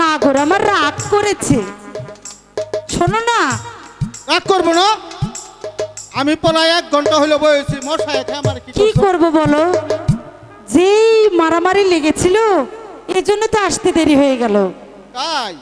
না গো আমার রাগ করেছে। শোনো না। রাগ করব না? আমি প্রায় এক ঘণ্টা হলো বয়েছি মশাই আমার কি কি করব বলো? যেই মারামারি লেগেছিল এজন্য তো আসতে দেরি হয়ে গেল। তাই?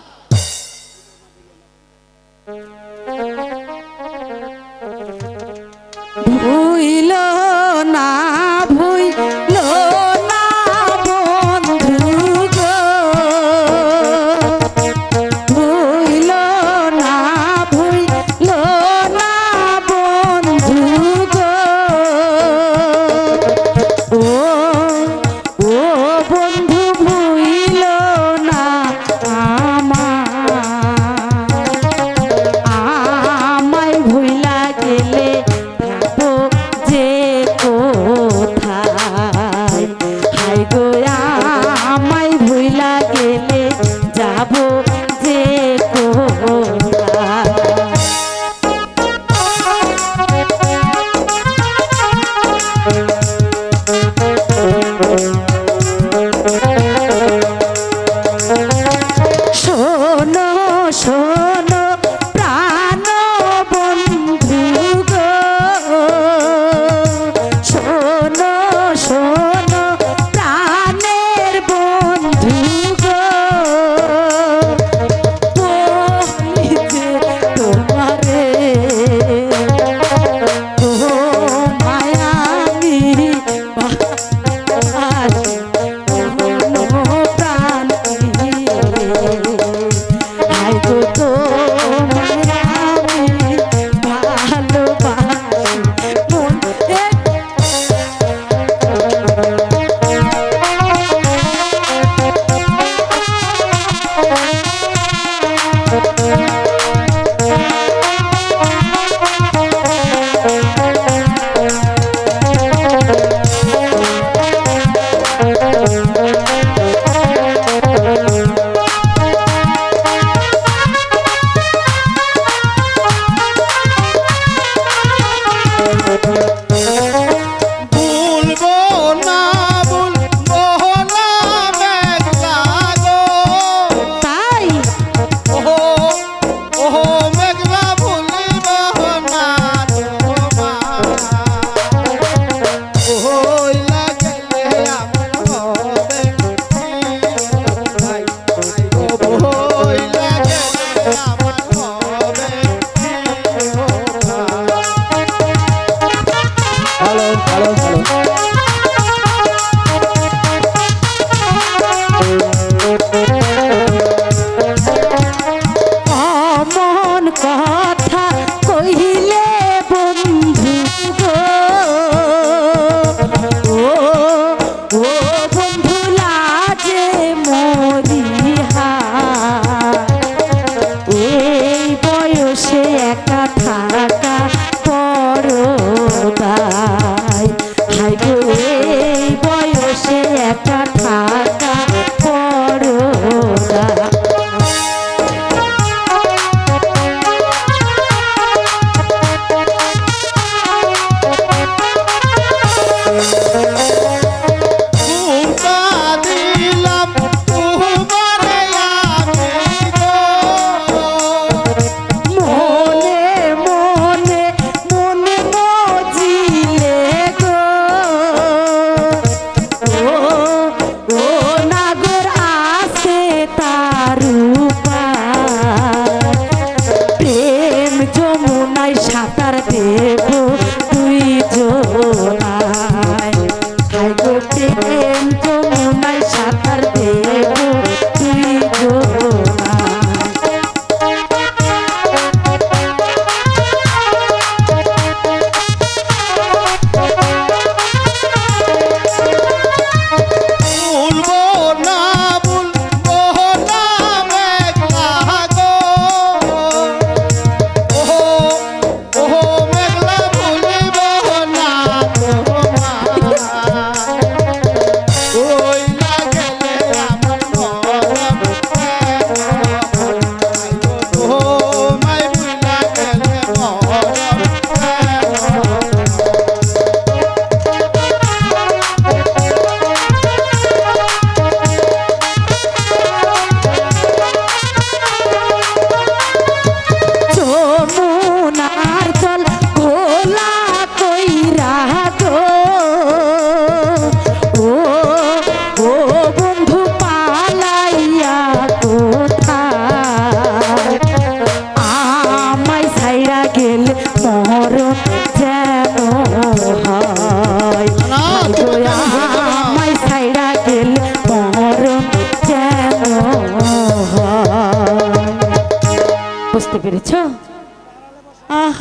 রে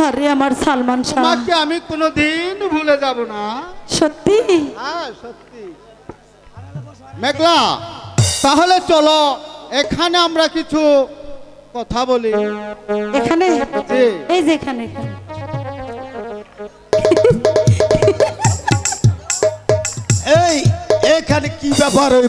আহারে আমার সালমান শাহ। তোমাকে আমি কোনোদিন ভুলে যাব না। সত্যি? হ্যাঁ সত্যি। মেঘলা তাহলে চলো এখানে আমরা কিছু কথা বলি। এখানে। এই যে এখানে। এই এখানে কি ব্যাপার ওই